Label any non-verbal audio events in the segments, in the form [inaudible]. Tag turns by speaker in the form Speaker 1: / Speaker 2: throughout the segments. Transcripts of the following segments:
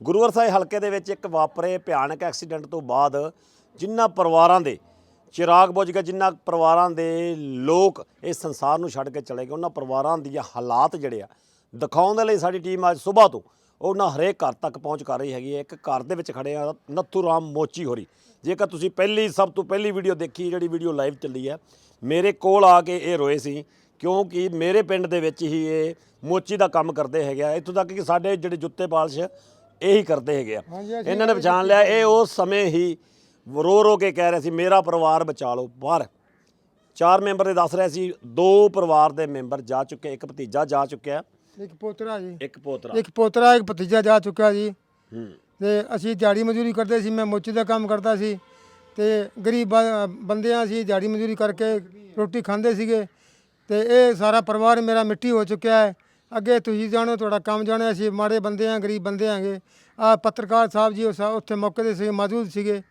Speaker 1: ਗੁਰੂਵਰ ਸਾਹਿਬ ਹਲਕੇ ਦੇ ਵਿੱਚ ਇੱਕ ਵਾਪਰੇ ਭਿਆਨਕ ਐਕਸੀਡੈਂਟ ਤੋਂ ਬਾਅਦ ਜਿਨ੍ਹਾਂ ਪਰਿਵਾਰਾਂ ਦੇ ਚਿਰਾਗ ਬੁੱਝ ਗਿਆ ਜਿਨ੍ਹਾਂ ਪਰਿਵਾਰਾਂ ਦੇ ਲੋਕ ਇਸ ਸੰਸਾਰ ਨੂੰ ਛੱਡ ਕੇ ਚਲੇ ਗਏ, ਉਹਨਾਂ ਪਰਿਵਾਰਾਂ ਦੀਆਂ ਹਾਲਾਤ ਜਿਹੜੇ ਆ ਦਿਖਾਉਣ ਦੇ ਲਈ ਸਾਡੀ ਟੀਮ ਅੱਜ ਸਵੇਰ ਤੋਂ ਉਹਨਾਂ ਹਰੇਕ ਘਰ ਤੱਕ ਪਹੁੰਚ ਕਰ ਰਹੀ ਹੈਗੀ ਹੈ। ਇੱਕ ਘਰ ਦੇ ਵਿੱਚ ਖੜੇ ਆ ਨੱਥੂ ਰਾਮ ਮੋਚੀ ਹੋਰੀ। ਜੇਕਰ ਤੁਸੀਂ ਪਹਿਲੀ, ਸਭ ਤੋਂ ਪਹਿਲੀ ਵੀਡੀਓ ਦੇਖੀ, ਜਿਹੜੀ ਵੀਡੀਓ ਲਾਈਵ ਚੱਲੀ ਹੈ, ਮੇਰੇ ਕੋਲ ਆ ਕੇ ਇਹ ਰੋਏ ਸੀ, ਕਿਉਂਕਿ ਮੇਰੇ ਪਿੰਡ ਦੇ ਵਿੱਚ ਹੀ ਇਹ ਮੋਚੀ ਦਾ ਕੰਮ ਕਰਦੇ ਹੈਗੇ ਆ। ਇੱਥੋਂ ਤੱਕ ਕਿ ਸਾਡੇ ਜਿਹੜੇ ਜੁੱਤੇ ਪਾਲਿਸ਼ ਇਹੀ ਕਰਦੇ ਹੈਗੇ ਆ। ਇਹਨਾਂ ਨੇ ਪਛਾਣ ਲਿਆ ਇਹ ਉਸ ਸਮੇਂ ਹੀ ਰੋ ਰੋ ਕੇ ਕਹਿ ਰਹੇ ਸੀ ਮੇਰਾ ਪਰਿਵਾਰ ਬਚਾ ਲਓ ਬਾਹਰ। ਚਾਰ ਮੈਂਬਰ ਦੇ ਦੱਸ ਰਹੇ ਸੀ ਦੋ ਪਰਿਵਾਰ ਦੇ ਮੈਂਬਰ ਜਾ ਚੁੱਕੇ ਇੱਕ ਭਤੀਜਾ ਜਾ ਚੁੱਕਿਆ
Speaker 2: ਇੱਕ ਪੋਤਰਾ ਜੀ।
Speaker 1: ਇੱਕ ਪੋਤਰਾ।
Speaker 2: ਇੱਕ ਪੋਤਰਾ ਇੱਕ ਭਤੀਜਾ ਜਾ ਚੁੱਕਾ ਜੀ।
Speaker 1: ਹੂੰ।
Speaker 2: ਤੇ ਅਸੀਂ ਦਿਹਾੜੀ ਮਜ਼ਦੂਰੀ ਕਰਦੇ ਸੀ ਮੈਂ ਮੋਚੀ ਦਾ ਕੰਮ ਕਰਦਾ ਸੀ। ਤੇ ਗਰੀਬ ਬ- ਬੰਦਿਆਂ ਸੀ ਦਿਹਾੜੀ ਮਜ਼ਦੂਰੀ ਕਰਕੇ ਰੋਟੀ ਖਾਂਦੇ ਸੀਗੇ। ਤੇ ਇਹ ਸਾਰਾ ਪਰਿਵਾਰ ਮੇਰਾ ਮਿੱਟੀ ਹੋ ਚੁੱਕਿਆ ਹੈ। ਅੱਗੇ ਤੁਸੀਂ ਜਾਣੋ ਤੁਹਾਡਾ ਕੰਮ ਜਾਣਿਆ ਸੀ ਮਾੜੇ ਬੰਦੇ ਆ ਗਰੀਬ ਬੰਦੇ ਆਂਗੇ। ਆ ਪੱਤਰਕਾਰ ਸਾਹਿਬ ਜੀ ਉਹ ਸਾ- ਉੱਥੇ ਮੌਕੇ ਤੇ ਸੀ ਮੌਜੂਦ ਸੀਗੇ।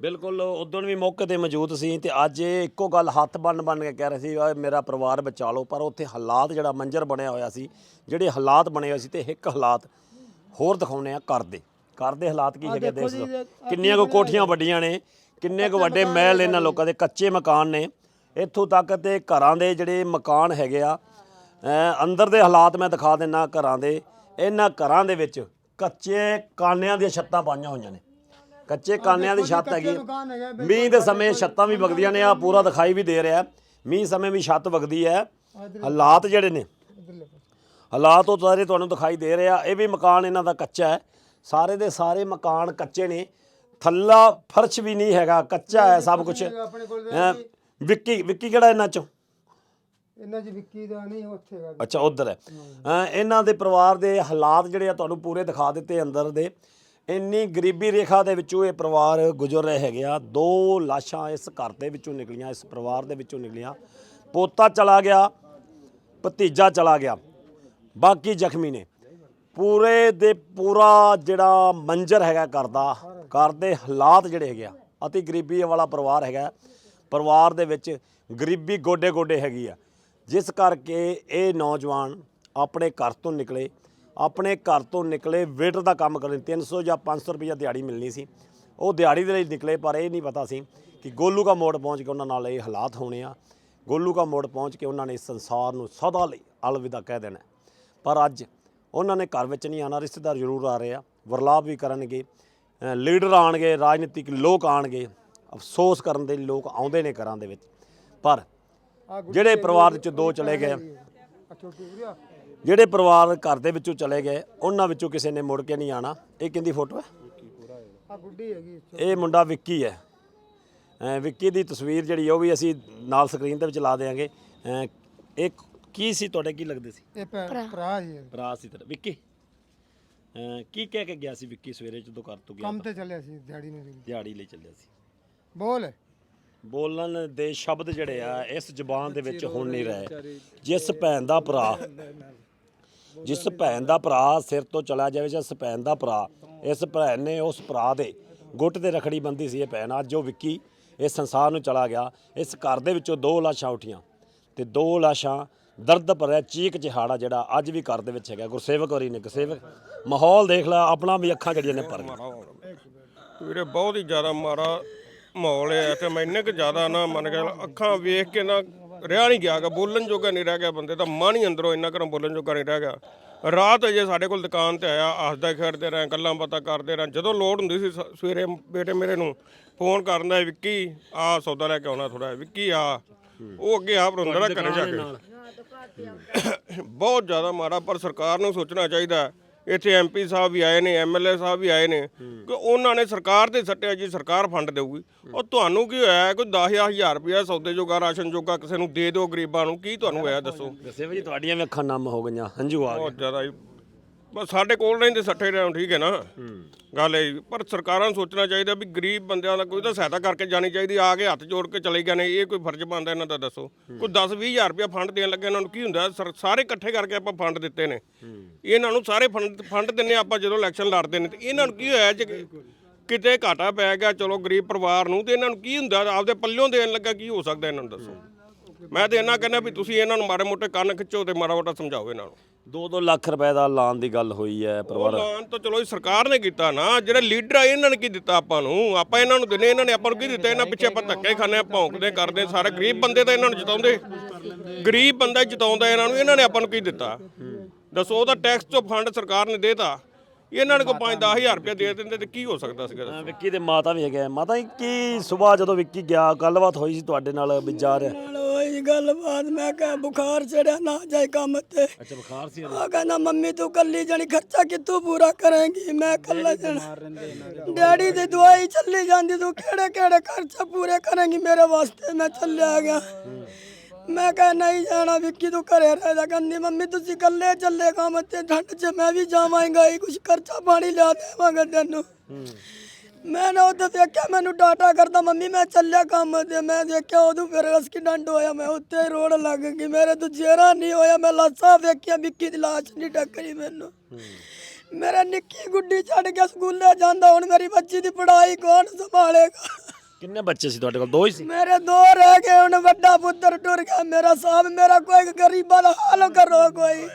Speaker 1: ਬਿਲਕੁਲ ਉਦੋਂ ਵੀ ਮੌਕੇ ਤੇ ਮੌਜੂਦ ਸੀ ਤੇ ਅੱਜ ਇਹ ਇੱਕੋ ਗੱਲ ਹੱਥ ਬੰਨ ਬੰਨ ਕੇ ਕਹਿ ਰਹੇ ਸੀ "ਓਏ ਮੇਰਾ ਪਰਿਵਾਰ ਬਚਾ ਲਓ। ਪਰ ਉੱਥੇ ਹਾਲਾਤ ਜਿਹੜਾ ਮੰਜ਼ਰ ਬਣਿਆ ਹੋਇਆ ਸੀ ਜਿਹੜੇ ਹਾਲਾਤ ਬਣੇ ਹੋਏ ਸੀ ਤੇ ਇੱਕ ਹਾਲਾਤ ਹੋਰ ਦਿਖਾਉਣੇ ਆ ਘਰ ਦੇ। ਘਰ ਦੇ ਹਾਲਾਤ ਕੀ ਹੈਗੇ ਦੇਖ ਲਓ। ਕਿੰਨੀਆਂ ਕੋ ਕੋਠੀਆਂ ਵੱਡੀਆਂ ਨੇ ਕਿੰਨੇ ਕੁ ਵੱਡੇ ਮਹਿਲ ਇਹਨਾਂ ਲੋਕਾਂ ਦੇ ਕੱਚੇ ਮਕਾਨ ਨੇ। ਇੱਥੋਂ ਤੱਕ ਤੇ ਘਰਾਂ ਦੇ ਜਿਹੜੇ ਮਕਾਨ ਹੈਗੇ ਆ ਅੰਦਰ ਦੇ ਹਾਲਾਤ ਮੈਂ ਦਿਖਾ ਦਿੰਨਾ ਘਰਾਂ ਦੇ। ਇਹਨਾਂ ਘਰਾਂ ਦੇ ਵਿੱਚ ਕੱਚੇ ਕਾਨਿਆਂ ਦੀਆਂ ਛੱਤਾਂ ਪਾਈਆਂ ਹੋਈਆਂ ਨੇ। ਕੱਚੇ ਕਾਨਿਆਂ ਦੀ ਛੱਤ ਹੈਗੀ। ਮੀਂਹ ਦੇ ਸਮੇਂ ਛੱਤਾਂ ਵੀ ਵਗਦੀਆਂ ਨੇ ਆ ਪੂਰਾ ਦਿਖਾਈ ਵੀ ਦੇ ਰਿਹਾ ਮੀਂਹ ਸਮੇਂ ਵੀ ਛੱਤ ਵਗਦੀ ਹੈ। ਹਾਲਾਤ ਜਿਹੜੇ ਨੇ। ਹਾਲਾਤ ਉਹ ਸਾਰੇ ਤੁਹਾਨੂੰ ਦਿਖਾਈ ਦੇ ਰਿਹਾ। ਇਹ ਵੀ ਮਕਾਨ ਇਹਨਾਂ ਦਾ ਕੱਚਾ ਹੈ। ਸਾਰੇ ਦੇ ਸਾਰੇ ਮਕਾਨ ਕੱਚੇ ਨੇ। ਥੱਲਾ ਫਰਸ਼ ਵੀ ਨਹੀਂ ਹੈਗਾ। ਕੱਚਾ ਹੈ ਸਭ ਕੁਝ ਵਿੱਕੀ ਵਿੱਕੀ ਕਿਹੜਾ ਇਹਨਾਂ ਚੋਂ?
Speaker 2: ਇਹਨਾਂ ਜੀ ਵਿੱਕੀ ਦਾ ਨਹੀਂ ਉੱਥੇ ਹੈਗਾ
Speaker 1: ਅੱਛਾ, ਉਧਰ ਹੈ। ਅਹ ਇਹਨਾਂ ਦੇ ਪਰਿਵਾਰ ਦੇ ਹਾਲਾਤ ਜਿਹੜੇ ਆ ਤੁਹਾਨੂੰ ਪੂਰੇ ਦਿਖਾ ਦਿੱਤੇ ਅੰਦਰ ਦੇ। ਇੰਨੀ ਗਰੀਬੀ ਰੇਖਾ ਦੇ ਵਿੱਚੋਂ ਇਹ ਪਰਿਵਾਰ ਗੁਜ਼ਰ ਰਹੇ ਹੈਗੇ ਆ। ਦੋ ਲਾਸ਼ਾਂ ਇਸ ਘਰ ਦੇ ਵਿੱਚੋਂ ਨਿਕਲੀਆਂ, ਇਸ ਪਰਿਵਾਰ ਦੇ ਵਿੱਚੋਂ ਨਿਕਲੀਆਂ। ਪੋਤਾ ਚਲਾ ਗਿਆ, ਭਤੀਜਾ ਚਲਾ ਗਿਆ, ਬਾਕੀ ਜ਼ਖਮੀ ਨੇ। ਪੂਰੇ ਦੇ ਪੂਰਾ ਜਿਹੜਾ ਮੰਜ਼ਰ ਹੈਗਾ ਘਰ ਦਾ, ਘਰ ਦੇ ਹਾਲਾਤ ਜਿਹੜੇ ਹੈਗੇ ਆ, ਅਤੀ ਗਰੀਬੀ ਵਾਲਾ ਪਰਿਵਾਰ ਹੈਗਾ। ਪਰਿਵਾਰ ਦੇ ਵਿੱਚ ਗਰੀਬੀ ਗੋਡੇ ਗੋਡੇ ਹੈਗੀ ਆ। ਜਿਸ ਕਰਕੇ ਇਹ ਨੌਜਵਾਨ ਆਪਣੇ ਘਰ ਤੋਂ ਨਿਕਲੇ, ਆਪਣੇ ਘਰ ਤੋਂ ਨਿਕਲੇ ਵੇਟਰ ਦਾ ਕੰਮ ਕਰਨ 300 ਜਾਂ 500 ਰੁਪਈਆ ਦਿਹਾੜੀ ਮਿਲਣੀ ਸੀ। ਉਹ ਦਿਹਾੜੀ ਦੇ ਲਈ ਨਿਕਲੇ, ਪਰ ਇਹ ਨਹੀਂ ਪਤਾ ਸੀ ਕਿ ਗੋਲੂ ਕਾ ਮੋੜ ਪਹੁੰਚ ਕੇ ਉਹਨਾਂ ਨਾਲ ਇਹ ਹਾਲਾਤ ਹੋਣੇ ਆ। ਗੋਲੂ ਕਾ ਮੋੜ ਪਹੁੰਚ ਕੇ ਉਹਨਾਂ ਨੇ ਇਸ ਸੰਸਾਰ ਨੂੰ ਸਦਾ ਲਈ ਅਲਵਿਦਾ ਕਹਿ ਦੇਣਾ। ਪਰ ਅੱਜ ਉਹਨਾਂ ਨੇ ਘਰ ਵਿੱਚ ਨਹੀਂ ਆਣਾ ਰਿਸ਼ਤੇਦਾਰ ਜ਼ਰੂਰ ਆ ਰਹੇ ਆ, ਵਰਲਾਪ ਵੀ ਕਰਨਗੇ ਲੀਡਰ ਆਣਗੇ ਰਾਜਨੀਤਿਕ ਲੋਕ ਆਣਗੇ ਅਫਸੋਸ ਕਰਨ ਦੇ ਲੋਕ ਆਉਂਦੇ ਨੇ ਘਰਾਂ ਦੇ ਵਿੱਚ। ਪਰ ਜਿਹੜੇ ਪਰਿਵਾਰ ਵਿੱਚ ਦੋ ਚਲੇ ਗਏ ਜਿਹੜੇ ਪਰਿਵਾਰ ਘਰ ਦੇ ਵਿੱਚੋਂ ਚਲੇ ਗਏ ਉਹਨਾਂ ਵਿੱਚੋਂ ਕਿਸੇ ਨੇ ਮੁੜ ਕੇ ਨਹੀਂ ਆਣਾ ਇਹ ਕਿੰਦੀ ਫੋਟੋ ਹੈ?
Speaker 2: ਆ ਗੁੱਡੀ ਹੈਗੀ
Speaker 1: ਇਹ ਮੁੰਡਾ ਵਿੱਕੀ ਹੈ। ਵਿੱਕੀ ਦੀ ਤਸਵੀਰ ਜਿਹੜੀ ਉਹ ਵੀ ਅਸੀਂ ਨਾਲ ਸਕਰੀਨ ਤੇ ਵਿੱਚ ਲਾ ਦੇਵਾਂਗੇ ਅ, ਇਹ ਕੀ ਸੀ ਤੁਹਾਡੇ ਕੀ ਲੱਗਦੇ ਸੀ?
Speaker 2: ਇਹ ਭਰਾ। ਜੀ
Speaker 1: ਭਰਾ ਸੀ ਤੇਰਾ ਵਿੱਕੀ? ਕੀ ਕਹਿ ਕੇ ਗਿਆ ਸੀ ਵਿੱਕੀ ਸਵੇਰੇ ਜਦੋਂ ਘਰ ਤੋਂ ਗਿਆ
Speaker 2: ਕੰਮ ਤੇ ਚੱਲਿਆ ਸੀ ਦਿਹਾੜੀ ਨੂੰ।
Speaker 1: ਦਿਹਾੜੀ ਲਈ ਚੱਲਿਆ ਸੀ।
Speaker 2: ਬੋਲ।
Speaker 1: ਬੋਲਣ ਦੇ ਸ਼ਬਦ ਜਿਹੜੇ ਆ ਇਸ ਜ਼ੁਬਾਨ ਦੇ ਵਿੱਚ ਹੁਣ ਨਹੀਂ ਰਹੇ। ਜਿਸ ਭੈਣ ਦਾ ਭਰਾ ਜਿਸ ਭੈਣ ਦਾ ਭਰਾ ਸਿਰ ਤੋਂ ਚਲਾ ਜਾਵੇ ਜਿਸ ਭੈਣ ਦਾ ਭਰਾ ਇਸ ਭੈਣ ਨੇ ਉਸ ਭਰਾ ਦੇ ਗੁੱਟ ਤੇ ਰਖੜੀ ਬੰਦੀ ਸੀ ਇਹ ਭੈਣ। ਅੱਜ ਉਹ ਵਿੱਕੀ ਇਸ ਸੰਸਾਰ ਨੂੰ ਚਲਾ ਗਿਆ। ਇਸ ਘਰ ਦੇ ਵਿੱਚੋਂ ਦੋ ਲਾਸ਼ਾਂ ਉੱਠੀਆਂ ਤੇ ਦੋ ਲਾਸ਼ਾਂ ਦਰਦ ਭਰਿਆ ਚੀਕ ਚਿਹਾੜਾ ਜਿਹੜਾ ਅੱਜ ਵੀ ਘਰ ਦੇ ਵਿੱਚ ਹੈਗਾ। ਗੁਰਸੇਵਕ ਹੋਰੀ ਨੇ ਗੁਰਸੇਵਕ ਮਾਹੌਲ ਦੇਖ ਲੈ ਆਪਣਾ ਵੀ ਅੱਖਾਂ ਜਿਹੜੀਆਂ ਨੇ ਭਰ ਗਈਆਂ।
Speaker 3: ਵੀਰੇ ਬਹੁਤ ਹੀ ਜ਼ਿਆਦਾ ਮਾੜਾ ਮਾਹੌਲ ਹੈ ਤੇ ਮੈਂ ਇੰਨੇ ਕੁ ਜ਼ਿਆਦਾ ਨਾ ਮੰਨ ਗਿਆ ਅੱਖਾਂ ਵੇਖ ਕੇ ਨਾ ਰਿਹਾ ਨਹੀਂ ਗਿਆਗਾ ਬੋਲਣ ਜੋਗਾ ਨਹੀਂ ਰਹਿ ਗਿਆ ਬੰਦੇ ਦਾ ਮਨ ਹੀ ਅੰਦਰੋਂ ਇੰਨਾ ਘਰੋਂ ਬੋਲਣ ਜੋਗਾ ਨਹੀਂ ਰਹਿ ਗਿਆ। ਰਾਤ ਅਜੇ ਸਾਡੇ ਕੋਲ ਦੁਕਾਨ ਤੇ ਆਇਆ ਹੱਸਦਾ ਖੇਡਦੇ ਰਹੇ ਗੱਲਾਂ ਬਾਤਾਂ ਕਰਦੇ ਰਹੇ। ਜਦੋਂ ਲੋੜ ਹੁੰਦੀ ਸੀ ਸ- ਸਵੇਰੇ ਬੇਟੇ ਮੇਰੇ ਨੂੰ ਫੋਨ ਕਰਨ ਦਾ ਵਿੱਕੀ ਆ ਸੌਦਾ ਲੈ ਕੇ ਆਉਣਾ ਥੋੜਾ ਵਿੱਕੀ ਆ। ਉਹ ਅੱਗੇ ਆਪ ਰੋਂਦਾ ਨਾ ਘਰੇ ਜਾ ਕੇ। [coughs] ਬਹੁਤ ਜ਼ਿਆਦਾ ਮਾੜਾ ਪਰ ਸਰਕਾਰ ਨੂੰ ਸੋਚਣਾ ਚਾਹੀਦਾ। ਹੈ। ਇੱਥੇ ਐਮਪੀ ਸਾਹਿਬ ਵੀ ਆਏ ਨੇ ਐਮਐਲਏ ਸਾਹਿਬ ਵੀ ਆਏ ਨੇ ਕਿ ਉਹਨਾਂ ਨੇ ਸਰਕਾਰ ਤੇ ਸੱਟਿਆ ਜੀ ਸਰਕਾਰ ਫੰਡ ਦੇਊਗੀ। ਉਹ ਤੁਹਾਨੂੰ ਕੀ ਹੋਇਆ ਕੋਈ 10000 ਰੁਪਇਆ ਸੌਦੇ ਜੋਗਾ ਰਾਸ਼ਨ ਜੋਗਾ ਕਿਸੇ ਨੂੰ ਦੇ ਦਿਓ ਗਰੀਬਾਂ ਨੂੰ ਕੀ ਤੁਹਾਨੂੰ ਹੋਇਆ ਦੱਸੋ?
Speaker 1: ਗੁਰਸੇਵਕ ਜੀ ਤੁਹਾਡੀਆਂ ਵੀ ਅੱਖਾਂ ਨਮ ਹੋ ਗਈਆਂ ਹੰਝੂ ਆ ਗਏ।
Speaker 3: ਬਹੁਤ ਜ਼ਿਆਦਾ ਜੀ। ਬਸ ਸਾਡੇ ਕੋਲ ਰਹਿੰਦੇ ਸੱਠੇ ਰਹਿਣ ਠੀਕ ਹੈ ਨਾ? ਗੱਲ ਜੀ। ਪਰ ਸਰਕਾਰਾਂ ਨੂੰ ਸੋਚਣਾ ਚਾਹੀਦਾ ਵੀ ਗਰੀਬ ਬੰਦਿਆਂ ਦਾ ਕੋਈ ਤਾਂ ਸਹਾਇਤਾ ਕਰਕੇ ਜਾਣੀ ਚਾਹੀਦੀ ਆ ਕੇ ਹੱਥ ਜੋੜ ਕੇ ਚਲੇ ਗਏ ਨੇ ਇਹ ਕੋਈ ਫਰਜ਼ ਬਣਦਾ ਇਹਨਾਂ ਦਾ ਦੱਸੋ? ਕੋਈ 10 20000 ਰੁਪਇਆ ਫੰਡ ਦੇਣ ਲੱਗੇ ਇਹਨਾਂ ਨੂੰ ਕੀ ਹੁੰਦਾ? ਸਰ- ਸਾਰੇ ਇਕੱਠੇ ਕਰਕੇ ਆਪਾਂ ਫੰਡ ਦਿੱਤੇ ਨੇ। ਇਹਨਾਂ ਨੂੰ ਸਾਰੇ ਫੰਡ ਫੰਡ ਦਿੰਨੇ ਆਪਾਂ ਜਦੋਂ ਇਲੈਕਸ਼ਨ ਲੜਦੇ ਨੇ ਤੇ ਇਹਨਾਂ ਨੂੰ ਕੀ ਹੋਇਆ ਜੇ ਕਿਤੇ ਘਾਟਾ ਪੈ ਗਿਆ ਚਲੋ ਗਰੀਬ ਪਰਿਵਾਰ ਨੂੰ ਤੇ ਇਹਨਾਂ ਨੂੰ ਕੀ ਹੁੰਦਾ? ਆਪਦੇ ਪੱਲਿਓਂ ਦੇਣ ਲੱਗਾ ਕੀ ਹੋ ਸਕਦਾ ਇਹਨਾਂ ਨੂੰ ਦੱਸੋ? ਮੈਂ ਤੇ ਇਹਨਾਂ ਕਹਿੰਦਾ ਵੀ ਤੁਸੀਂ ਇਹਨਾਂ ਨੂੰ ਮਾੜੇ ਮੋਟੇ ਕੰਨ ਖਿੱਚੋ ਤੇ ਮਾੜਾ ਮੋਟਾ ਸਮਝਾਓ ਇਹਨਾਂ ਨੂੰ।
Speaker 1: 2-2 ਲੱਖ ਰੁਪਏ ਦਾ ਐਲਾਨ ਦੀ ਗੱਲ ਹੋਈ ਹੈ ਪਰਿਵਾਰ।
Speaker 3: ਐਲਾਨ ਤਾਂ ਚਲੋ ਇਹ ਸਰਕਾਰ ਨੇ ਕੀਤਾ ਨਾ ਜਿਹੜੇ ਲੀਡਰ ਆ ਇਹਨਾਂ ਨੇ ਕੀ ਦਿੱਤਾ ਆਪਾਂ ਨੂੰ? ਆਪਾਂ ਇਹਨਾਂ ਨੂੰ ਦਿੰਦੇ ਇਹਨਾਂ ਨੇ ਆਪਾਂ ਨੂੰ ਕੀ ਦਿੱਤਾ? ਇਹਨਾਂ ਪਿੱਛੇ ਆਪਾਂ ਧੱਕੇ ਖਾਂਦੇ ਆ ਭੌਂਕਦੇ ਕਰਦੇ ਸਾਰੇ ਗਰੀਬ ਬੰਦੇ ਤਾਂ ਇਹਨਾਂ ਨੂੰ ਜਿਤਾਉਂਦੇ। ਗਰੀਬ ਬੰਦਾ ਜਿਤਾਉਂਦਾ ਇਹਨਾਂ ਨੂੰ ਇਹਨਾਂ ਨੇ ਆਪਾਂ ਨੂੰ ਕੀ ਦਿੱਤਾ? ਦੱਸੋ ਉਹਦਾ ਟੈਕਸ ਤੋਂ ਫੰਡ ਸਰਕਾਰ ਨੇ ਦੇਤਾ। ਇਹਨਾਂ ਨੇ ਕੋ 5-10000 ਰੁਪਏ ਦੇ ਦਿੰਦੇ ਤੇ ਕੀ ਹੋ ਸਕਦਾ ਸੀਗਾ?
Speaker 1: ਵਿੱਕੀ ਦੇ ਮਾਤਾ ਵੀ ਹੈਗੇ। ਮਾਤਾ ਜੀ ਕੀ ਸਵੇਰ ਜਦੋਂ ਵਿੱਕੀ ਗਿਆ ਗੱਲਬਾਤ ਹੋਈ ਸੀ ਤੁਹਾਡੇ ਨਾਲ ਵੀ ਜਾ ਰਿਹਾ?
Speaker 4: ਹੋਈ ਗੱਲਬਾਤ ਮੈਂ ਕਿਹਾ ਬੁਖਾਰ ਚੜਿਆ ਨਾ ਜਾਏ ਕੰਮ ਤੇ।
Speaker 1: ਅੱਛਾ ਬੁਖਾਰ ਸੀ
Speaker 4: ਆ ਕਹਿੰਦਾ ਮੰਮੀ ਤੂੰ ਕੱਲੀ ਜਣੀ ਖਰਚਾ ਕਿੱਥੋਂ ਪੂਰਾ ਕਰੇਂਗੀ? ਮੈਂ ਕੱਲਾ ਜਣਾ। ਡੈਡੀ ਦੀ ਦਵਾਈ ਚੱਲੀ ਜਾਂਦੀ ਤੂੰ ਕਿਹੜੇ ਕਿਹੜੇ ਖਰਚਾ ਪੂਰੇ ਕਰੇਂਗੀ? ਮੇਰੇ ਵਾਸਤੇ ਮੈਂ ਚੱਲਿਆ ਗਿਆ। ਮੈਂ ਕਿਹਾ ਨਹੀਂ ਜਾਣਾ ਵਿੱਕੀ ਤੂੰ ਘਰੇ ਰਹਿ ਜਾ ਕਹਿੰਦੀ ਮੰਮੀ ਤੁਸੀਂ ਇਕੱਲੇ ਚੱਲੇ ਕੰਮ ਤੇ ਠੰਡ 'ਚ ਮੈਂ ਵੀ ਜਾਵਾਂਗਾ ਹੀ ਕੁਝ ਖਰਚਾ ਪਾਣੀ ਲਿਆ ਦੇਵਾਂਗਾ ਤੈਨੂੰ। ਮੈਂ ਨਾ ਉੱਥੇ ਵੇਖਿਆ ਮੈਨੂੰ ਡਾਟਾ ਕਰਦਾ ਮੰਮੀ ਮੈਂ ਚੱਲਿਆ ਕੰਮ ਤੇ ਮੈਂ ਦੇਖਿਆ ਉਦੋਂ ਫਿਰ ਐਕਸੀਡੈਂਟ ਹੋਇਆ ਮੈਂ ਉੱਤੇ ਹੀ ਰੋੜ ਲੱਗ ਗਈ ਮੇਰੇ ਤੋਂ ਚਿਹਰਾ ਨਹੀਂ ਹੋਇਆ ਮੈਂ ਲਾਸਾ ਵੇਖਿਆ ਵਿੱਕੀ ਦੀ ਲਾਸ਼ ਨਹੀਂ ਟੱਕਰੀ ਮੈਨੂੰ ਮੇਰੇ ਨਿੱਕੀ ਗੁੱਡੀ ਛੱਡ ਕੇ ਸਕੂਲੇ ਜਾਂਦਾ ਹੁਣ ਮੇਰੀ ਬੱਚੀ ਦੀ ਪੜ੍ਹਾਈ ਕੌਣ ਸੰਭਾਲੇਗਾ
Speaker 1: ਕਿੰਨੇ ਬੱਚੇ ਸੀ ਤੁਹਾਡੇ ਕੋਲ ਦੋ ਹੀ ਸੀ
Speaker 4: ਮੇਰੇ ਦੋ ਰਹਿ ਗਏ ਹੁਣ ਵੱਡਾ ਪੁੱਤਰ ਟੁਰ ਗਿਆ ਮੇਰਾ ਸਾਹਿਬ ਮੇਰਾ ਕੋਈ ਗਰੀਬਾਂ ਦਾ ਹਾਲ ਕਰੋ ਕੋਈ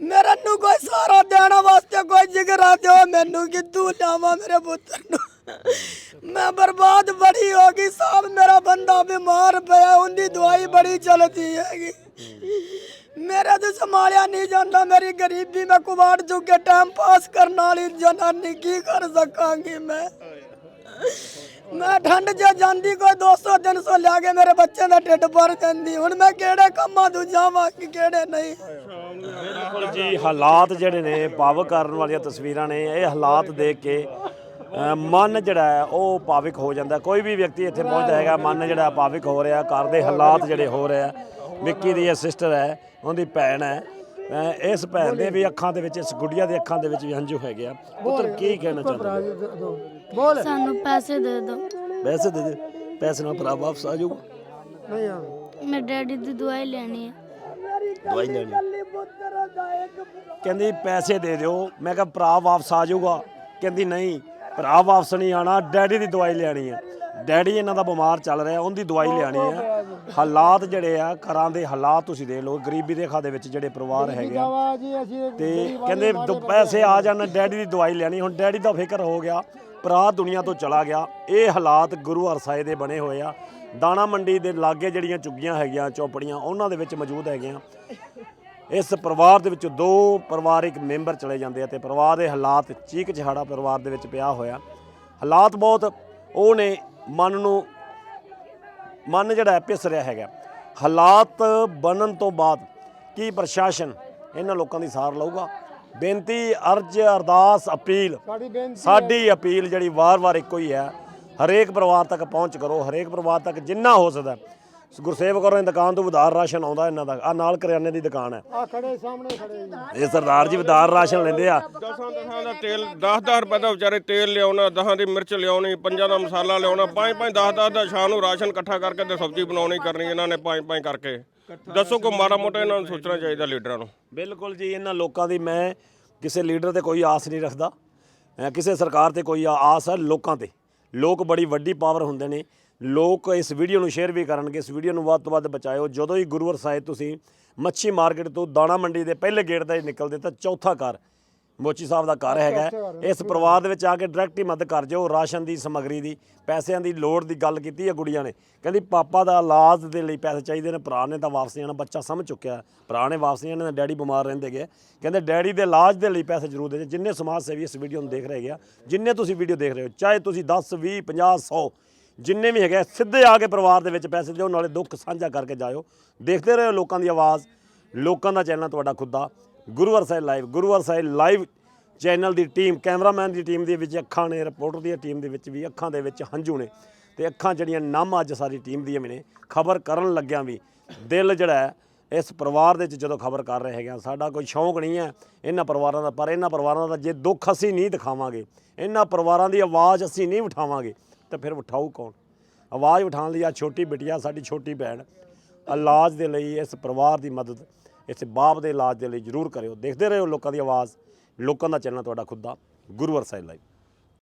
Speaker 4: ਮੇਰਾ ਨੂੰ ਕੋਈ ਸਾਰਾ ਦੇਣ ਵਾਸਤੇ ਕੋਈ ਜਿਗਰਾ ਦਿਓ, ਮੈਨੂੰ ਕਿੱਥੋਂ ਲਿਆਵਾਂ ਮੇਰੇ ਪੁੱਤਰ ਨੂੰ? ਮੈਂ ਬਰਬਾਦ ਬੜੀ ਹੋ ਗਈ ਸਾਹਿਬ ਮੇਰਾ ਬੰਦਾ ਬਿਮਾਰ ਪਿਆ, ਉਹਦੀ ਦਵਾਈ ਬੜੀ ਚਲਦੀ ਹੈਗੀ। ਮੇਰੇ ਤੋਂ ਸੰਭਾਲਿਆ ਨਹੀਂ ਜਾਂਦਾ, ਮੇਰੀ ਗਰੀਬੀ ਮੈਂ ਕੁਵਾੜ ਚੁੱਕ ਕੇ ਟਾਈਮ ਪਾਸ ਕਰਨ ਵਾਲੀ ਜਨਾਨੀ ਕੀ ਕਰ ਸਕਾਂਗੀ ਮੈਂ? ਮੈਂ ਠੰਡ 'ਚ ਜਾਂਦੀ ਕੋਈ 200 300 ਲਿਆ ਕੇ ਮੇਰੇ ਬੱਚੇ ਦਾ ਢਿੱਡ ਭਰ ਜਾਂਦੀ। ਹੁਣ ਮੈਂ ਕਿਹੜੇ ਕੰਮਾਂ ਤੋਂ ਜਾਵਾਂ ਕਿ ਕਿਹੜੇ ਨਹੀਂ?
Speaker 1: ਬਿਲਕੁਲ ਜੀ ਹਾਲਾਤ ਜਿਹੜੇ ਨੇ ਭਾਵਕ ਕਰਨ ਵਾਲੀਆਂ ਤਸਵੀਰਾਂ ਨੇ ਇਹ ਹਾਲਾਤ ਦੇਖ ਕੇ ਅ, ਮਨ ਜਿਹੜਾ ਹੈ ਉਹ ਭਾਵਿਕ ਹੋ ਜਾਂਦਾ ਕੋਈ ਵੀ ਵਿਅਕਤੀ ਇੱਥੇ ਪਹੁੰਚਦਾ ਹੈਗਾ ਮਨ ਜਿਹੜਾ ਭਾਵਿਕ ਹੋ ਰਿਹਾ ਘਰ ਦੇ ਹਾਲਾਤ ਜਿਹੜੇ ਹੋ ਰਹੇ ਆ। ਵਿੱਕੀ ਦੀ ਇਹ ਸਿਸਟਰ ਹੈ ਉਹਦੀ ਭੈਣ ਹੈ। ਇਸ ਭੈਣ ਦੇ ਵੀ ਅੱਖਾਂ ਦੇ ਵਿੱਚ ਇਸ ਗੁੱਡੀਆ ਦੇ ਅੱਖਾਂ ਦੇ ਵਿੱਚ ਵੀ ਹੰਝੂ ਹੈਗੇ ਆ। ਪੁੱਤਰ ਕੀ ਕਹਿਣਾ ਚਾਹੁੰਦੇ?
Speaker 2: ਬੋਲ।
Speaker 5: ਸਾਨੂੰ ਪੈਸੇ ਦੇ ਦਿਓ
Speaker 1: ਪੈਸੇ ਦੇ ਦੇ। ਪੈਸੇ ਨਾਲ ਭਰਾ ਵਾਪਸ ਆ ਜਾਊਗਾ।
Speaker 2: ਨਹੀਂ ਆ।
Speaker 5: ਮੈਂ ਡੈਡੀ ਦੀ ਦਵਾਈ ਲੈਣੀ ਹੈ
Speaker 1: ਦਵਾਈ ਲੈਣੀ। ਕਹਿੰਦੀ ਪੈਸੇ ਦੇ ਦਿਓ। ਮੈਂ ਕਿਹਾ ਭਰਾ ਵਾਪਸ ਆ ਜਾਊਗਾ। ਕਹਿੰਦੀ ਨਹੀਂ ਭਰਾ ਵਾਪਸ ਨਹੀਂ ਆਣਾ ਡੈਡੀ ਦੀ ਦਵਾਈ ਲੈਣੀ ਹੈ ਡੈਡੀ ਇਹਨਾਂ ਦਾ ਬਿਮਾਰ ਚੱਲ ਰਿਹਾ ਉਹਦੀ ਦਵਾਈ ਲੈਣੀ ਹੈ ਹਾਲਾਤ ਜਿਹੜੇ ਆ ਘਰਾਂ ਦੇ ਹਾਲਾਤ ਤੁਸੀਂ ਦੇਖ ਲਓ ਗਰੀਬੀ ਦੇ ਵਿੱਚ ਜਿਹੜੇ ਪਰਿਵਾਰ ਹੈਗੇ ਆ।
Speaker 2: ਜੀ ਅਸੀਂ
Speaker 1: ਤੇ ਕਹਿੰਦੇ ਦੋ ਪੈਸੇ ਆ ਜਾਣ ਡੈਡੀ ਦੀ ਦਵਾਈ ਲੈਣੀ ਹੁਣ ਡੈਡੀ ਦਾ ਫਿਕਰ ਹੋ ਗਿਆ ਭਰਾ ਦੁਨੀਆ ਤੋਂ ਚਲਾ ਗਿਆ ਇਹ ਹਾਲਾਤ ਗੁਰੂ ਹਰਸਾਏ ਦੇ ਬਣੇ ਹੋਏ ਆ। ਦਾਣਾ ਮੰਡੀ ਦੇ ਲਾਗੇ ਜਿਹੜੀਆਂ ਝੁੱਗੀਆਂ ਹੈਗੀਆਂ ਚੌਪੜੀਆਂ ਉਹਨਾਂ ਦੇ ਵਿੱਚ ਮੌਜੂਦ ਹੈਗੀਆਂ। ਇਸ ਪਰਿਵਾਰ ਦੇ ਵਿੱਚ ਦੋ ਪਰਿਵਾਰਿਕ ਮੈਂਬਰ ਚਲੇ ਜਾਂਦੇ ਆ ਤੇ ਪਰਿਵਾਰ ਦੇ ਹਾਲਾਤ ਚੀਕ ਚਿਹਾੜਾ ਪਰਿਵਾਰ ਦੇ ਵਿੱਚ ਪਿਆ ਹੋਇਆ। ਹਾਲਾਤ ਬਹੁਤ ਉਹ ਨੇ ਮਨ ਨੂੰ ਮਨ ਜਿਹੜਾ ਹੈ ਪਿਸ ਰਿਹਾ ਹੈਗਾ। ਹਾਲਾਤ ਬਣਨ ਤੋਂ ਬਾਅਦ ਕੀ ਪ੍ਰਸ਼ਾਸਨ ਇਹਨਾਂ ਲੋਕਾਂ ਦੀ ਸਾਰ ਲਊਗਾ? ਬੇਨਤੀ ਅਰਜ ਅਰਦਾਸ ਅਪੀਲ।
Speaker 2: ਸਾਡੀ
Speaker 1: ਅਪੀਲ ਜਿਹੜੀ ਵਾਰ-ਵਾਰ ਇੱਕੋ ਹੀ ਹੈ ਹਰੇਕ ਪਰਿਵਾਰ ਤੱਕ ਪਹੁੰਚ ਕਰੋ ਹਰੇਕ ਪਰਿਵਾਰ ਤੱਕ ਜਿੰਨਾ ਹੋ ਸਕਦਾ ਗੁਰਸੇਵਕ ਔਰਾਂ ਦੀ ਦੁਕਾਨ ਤੋਂ ਉਧਾਰ ਰਾਸ਼ਨ ਆਉਂਦਾ ਇਹਨਾਂ ਦਾ। ਆ ਨਾਲ ਕਰਿਆਨੇ ਦੀ ਦੁਕਾਨ ਹੈ।
Speaker 2: ਆ ਖੜੇ ਸਾਹਮਣੇ ਖੜੇ ਜੀ
Speaker 1: ਇਹ ਸਰਦਾਰ ਜੀ ਉਧਾਰ ਰਾਸ਼ਨ ਲੈਂਦੇ ਆ।
Speaker 3: ਦਸਾਂ ਦਸਾਂ ਦਾ ਤੇਲ 10-10 ਰੁਪਏ ਦਾ ਵਿਚਾਰੇ ਤੇਲ ਲਿਆਉਣਾ ਦਸਾਂ ਦੀ ਮਿਰਚ ਲਿਆਉਣੀ ਪੰਜਾਂ ਦਾ ਮਸਾਲਾ ਲਿਆਉਣਾ ਪੰਜ ਪੰਜ 10-10 ਦਾ ਸ਼ਾਮ ਨੂੰ ਰਾਸ਼ਨ ਇਕੱਠਾ ਕਰਕੇ ਤੇ ਸਬਜ਼ੀ ਬਣਾਉਣੀ ਕਰਨੀ ਇਹਨਾਂ ਨੇ ਪੰਜ ਪੰਜ ਕਰਕੇ। ਦੱਸੋ ਕੋ ਮਾੜਾ ਮੋਟਾ ਇਹਨਾਂ ਨੂੰ ਸੋਚਣਾ ਚਾਹੀਦਾ ਲੀਡਰਾਂ ਨੂੰ।
Speaker 1: ਬਿਲਕੁਲ ਜੀ ਇਹਨਾਂ ਲੋਕਾਂ ਦੀ ਮੈਂ ਕਿਸੇ ਲੀਡਰ ਤੇ ਕੋਈ ਆਸ ਨਹੀਂ ਰੱਖਦਾ। ਅਹ ਕਿਸੇ ਸਰਕਾਰ ਤੇ ਕੋਈ ਆਸ ਹੈ ਲੋਕਾਂ ਤੇ। ਲੋਕ ਬੜੀ ਵੱਡੀ ਪਾਵਰ ਹੁੰਦੇ ਨੇ। ਲੋਕ ਇਸ ਵੀਡੀਓ ਨੂੰ ਸ਼ੇਅਰ ਵੀ ਕਰਨਗੇ। ਇਸ ਵੀਡੀਓ ਨੂੰ ਵੱਧ ਤੋਂ ਵੱਧ ਬਚਾਇਓ। ਜਦੋਂ ਹੀ ਗੁਰੂਵਰ ਸਾਹਿਬ ਤੁਸੀਂ ਮੱਛੀ ਮਾਰਕੀਟ ਤੋਂ ਦਾਣਾ ਮੰਡੀ ਦੇ ਪਹਿਲੇ ਗੇਟ ਦਾ ਹੀ ਨਿਕਲਦੇ ਤਾਂ ਚੌਥਾ ਘਰ ਮੋਚੀ ਸਾਹਿਬ ਦਾ ਘਰ ਹੈਗਾ। ਇਸ ਪਰਿਵਾਰ ਦੇ ਵਿੱਚ ਆ ਕੇ ਡਾਇਰੈਕਟ ਹੀ ਮਦਦ ਕਰ ਜਾਓ। ਰਾਸ਼ਨ ਦੀ ਸਮੱਗਰੀ ਦੀ ਪੈਸਿਆਂ ਦੀ ਲੋੜ ਦੀ ਗੱਲ ਕੀਤੀ ਹੈ ਗੁੜੀਆਂ ਨੇ। ਕਹਿੰਦੀ ਪਾਪਾ ਦਾ ਇਲਾਜ ਦੇ ਲਈ ਪੈਸੇ ਚਾਹੀਦੇ ਨੇ ਭਰਾ ਨੇ ਤਾਂ ਵਾਪਸ ਨਹੀਂ ਬੱਚਾ ਸਮਝ ਚੁੱਕਿਆ। ਭਰਾ ਨੇ ਵਾਪਸ ਨਹੀਂ ਆਉਣਾ ਡੈਡੀ ਬਿਮਾਰ ਰਹਿੰਦੇ ਗਏ ਕਹਿੰਦੇ ਡੈਡੀ ਦੇ ਇਲਾਜ ਦੇ ਲਈ ਪੈਸੇ ਜ਼ਰੂਰ ਦੇ ਜਿੰਨੇ ਸਮਾਜ ਸੇਵੀ ਇਸ ਵੀਡੀਓ ਨੂੰ ਦੇਖ ਰਹੇ ਹੈਗੇ ਆ ਜਿੰਨੇ ਤੁਸੀਂ ਵੀਡੀਓ ਦੇਖ ਰਹੇ ਹੋ ਚਾਹੇ ਤੁਸੀਂ 10 20 50 100 ਜਿੰਨੇ ਵੀ ਹੈਗੇ ਸਿੱਧੇ ਆ ਕੇ ਪਰਿਵਾਰ ਦੇ ਵਿੱਚ ਪੈਸੇ ਦਿਓ, ਨਾਲੇ ਦੁੱਖ ਸਾਂਝਾ ਕਰਕੇ ਜਾਇਓ। ਦੇਖਦੇ ਰਹੋ ਲੋਕਾਂ ਦੀ ਆਵਾਜ਼, ਲੋਕਾਂ ਦਾ ਚੈਨਲ ਤੁਹਾਡਾ ਖੁੱਦਾ Guruvar Sahib live Guruvar Sahib live channel ਦੀ ਟੀਮ, ਕੈਮਰਾਮੈਨ ਦੀ ਟੀਮ ਦੇ ਵਿੱਚ ਅੱਖਾਂ ਨੇ, ਰਿਪੋਰਟਰ ਦੀ ਟੀਮ ਦੇ ਵਿੱਚ ਵੀ ਅੱਖਾਂ ਦੇ ਵਿੱਚ ਹੰਝੂ ਨੇ। ਤੇ ਅੱਖਾਂ ਜਿਹੜੀਆਂ ਨਮ ਅੱਜ ਸਾਰੀ ਟੀਮ ਦੀਆਂ ਵੀ ਨੇ, ਖਬਰ ਕਰਨ ਲੱਗਿਆਂ ਵੀ ਦਿਲ ਜਿਹੜਾ ਹੈ, ਇਸ ਪਰਿਵਾਰ ਦੇ ਵਿੱਚ ਜਦੋਂ ਖਬਰ ਕਰ ਰਹੇ ਹੈਗੇ ਆ, ਸਾਡਾ ਕੋਈ ਸ਼ੌਂਕ ਨਹੀਂ ਹੈ ਇਹਨਾਂ ਪਰਿਵਾਰਾਂ ਦਾ, ਪਰ ਇਹਨਾਂ ਪਰਿਵਾਰਾਂ ਦਾ ਜੇ ਦੁੱਖ ਅਸੀਂ ਨਹੀਂ ਦਿਖਾਵਾਂਗੇ, ਇਹਨਾਂ ਪਰਿਵਾਰਾਂ ਦੀ ਆਵਾਜ਼ ਅਸੀਂ ਨਹੀਂ ਉਠਾਵਾਂਗੇ। ਤਾਂ ਫਿਰ ਉਠਾਊ ਕੌਣ? ਆਵਾਜ਼ ਉਠਾਉਣ ਲਈ ਆ ਛੋਟੀ ਬਿਟੀਆ ਸਾਡੀ ਛੋਟੀ ਭੈਣ ਇਲਾਜ ਦੇ ਲਈ, ਇਸ ਪਰਿਵਾਰ ਦੀ ਮਦਦ, ਇਸ ਬਾਪ ਦੇ ਇਲਾਜ ਦੇ ਲਈ ਜ਼ਰੂਰ ਕਰਿਓ। ਦੇਖਦੇ ਰਹੋ ਲੋਕਾਂ ਦੀ ਆਵਾਜ਼, ਲੋਕਾਂ ਦਾ ਚੈਨਲ ਤੁਹਾਡਾ ਖੁਦ। ਦਾ ਗੁਰੂਵਰ ਸਾਹਿਬ ਲਾਈਵ।